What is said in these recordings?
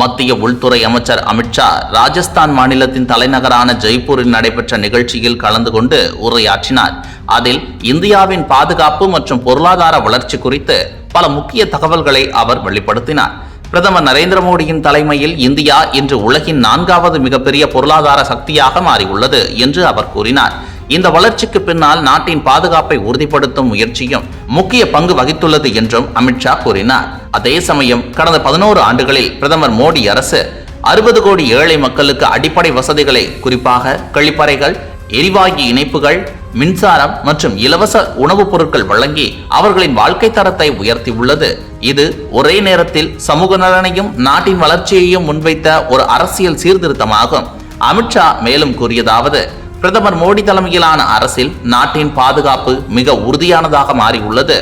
மத்திய உள்துறை அமைச்சர் அமித்ஷா ராஜஸ்தான் மாநிலத்தின் தலைநகரான ஜெய்ப்பூரில் நடைபெற்ற நிகழ்ச்சியில் கலந்து கொண்டு உரையாற்றினார். அதில் இந்தியாவின் பாதுகாப்பு மற்றும் பொருளாதார வளர்ச்சி குறித்து பல முக்கிய தகவல்களை அவர் வெளிப்படுத்தினார். பிரதமர் நரேந்திர மோடியின் தலைமையில் இந்தியா இன்று உலகின் நான்காவது மிகப்பெரிய பொருளாதார சக்தியாக மாறியுள்ளது என்று அவர் கூறினார். இந்த வளர்ச்சிக்கு பின்னால் நாட்டின் பாதுகாப்பை உறுதிப்படுத்தும் முயற்சியும் முக்கிய பங்கு வகித்துள்ளது என்றும் அமித்ஷா கூறினார். அதே சமயம் கடந்த பதினோரு ஆண்டுகளில் பிரதமர் மோடி அரசு அறுபது கோடி ஏழை மக்களுக்கு அடிப்படை வசதிகளை குறிப்பாக கழிப்பறைகள் எரிவாயு இணைப்புகள் மின்சாரம் மற்றும் இலவச உணவுப் பொருட்கள் வழங்கி அவர்களின் வாழ்க்கை தரத்தை உயர்த்தி உள்ளது இது ஒரே நேரத்தில் சமூக நலனையும் நாட்டின் வளர்ச்சியையும் முன்வைத்த ஒரு அரசியல் சீர்திருத்தமாகும். அமித்ஷா மேலும் கூறியதாவது பிரதமர் மோடி தலைமையிலான அரசில் நாட்டின் பாதுகாப்பு மிக உறுதியானதாக மாறியுள்ளது.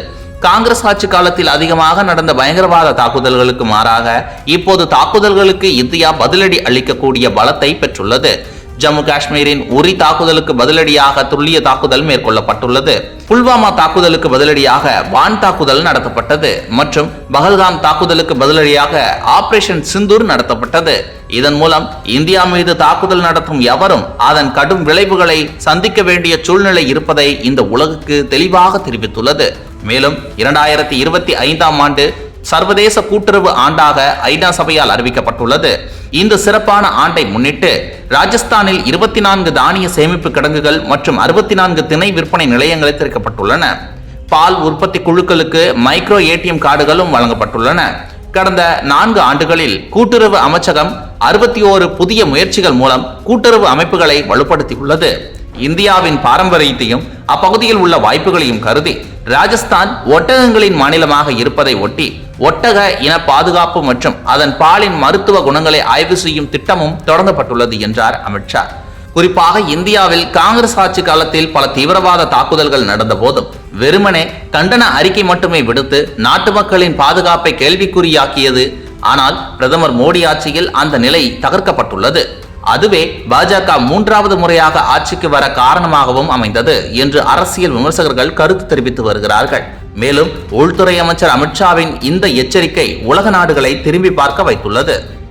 காங்கிரஸ் ஆட்சி காலத்தில் அதிகமாக நடந்த பயங்கரவாத தாக்குதல்களுக்கு மாறாக இப்போது தாக்குதல்களுக்கு இந்தியா பதிலடி அளிக்கக்கூடிய பலத்தை பெற்றுள்ளது. ஜம்மு காஷ்மீரின் உரி தாக்குதலுக்கு பதிலடியாக துல்லிய தாக்குதல் மேற்கொள்ளப்பட்டுள்ளது. புல்வாமா தாக்குதலுக்கு பதிலடியாக வான் தாக்குதல் நடத்தப்பட்டது மற்றும் பகல்காம் தாக்குதலுக்கு பதிலடியாக ஆபரேஷன் சிந்தூர் நடத்தப்பட்டது. இதன் மூலம் இந்தியா மீது தாக்குதல் நடத்தும் எவரும் அதன் கடும் விளைவுகளை சந்திக்க வேண்டிய சூழ்நிலை இருப்பதை இந்த உலகுக்கு தெளிவாக தெரிவித்துள்ளது. மேலும் இரண்டாயிரத்தி இருபத்தி ஐந்தாம் ஆண்டு சர்வதேச கூட்டுறவு ஆண்டாக ஐநா சபையால் அறிவிக்கப்பட்டுள்ளது. இந்த சிறப்பான ஆண்டை முன்னிட்டு ராஜஸ்தானில் இருபத்தி நான்கு தானிய சேமிப்பு கிடங்குகள் மற்றும் அறுபத்தி நான்கு திணை விற்பனை நிலையங்கள் திறக்கப்பட்டுள்ளன. பால் உற்பத்தி குழுக்களுக்கு மைக்ரோ ஏடிஎம் கார்டுகளும் வழங்கப்பட்டுள்ளன. கடந்த நான்கு ஆண்டுகளில் கூட்டுறவு அமைச்சகம் அறுபத்தி ஓரு புதிய முயற்சிகள் மூலம் கூட்டுறவு அமைப்புகளை வலுப்படுத்தியுள்ளது. இந்தியாவின் பாரம்பரியத்தையும் அப்பகுதியில் உள்ள வாய்ப்புகளையும் கருதி ராஜஸ்தான் ஒட்டகங்களின் மாநிலமாக இருப்பதை ஒட்டி ஒட்டக இன பாதுகாப்பு மற்றும் அதன் பாலின் மருத்துவ குணங்களை ஆய்வு செய்யும் திட்டமும் தொடங்கப்பட்டுள்ளது என்றார் அமித்ஷா. குறிப்பாக இந்தியாவில் காங்கிரஸ் ஆட்சி காலத்தில் பல தீவிரவாத தாக்குதல்கள் நடந்த போதும் வெறுமனே கண்டன அறிக்கை மட்டுமே விடுத்து நாட்டு மக்களின் பாதுகாப்பை கேள்விக்குறியாக்கியது. ஆனால் பிரதமர் மோடி ஆட்சியில் அந்த நிலை தகர்க்கப்பட்டுள்ளது. அதுவே பாஜக மூன்றாவது முறையாக ஆட்சிக்கு வர காரணமாகவும் அமைந்தது என்று அரசியல் விமர்சகர்கள் கருத்து தெரிவித்து வருகிறார்கள். மேலும் உள்துறை அமைச்சர் அமித்ஷாவின் இந்த எச்சரிக்கை உலக நாடுகளை திரும்பி பார்க்க வைத்துள்ளது.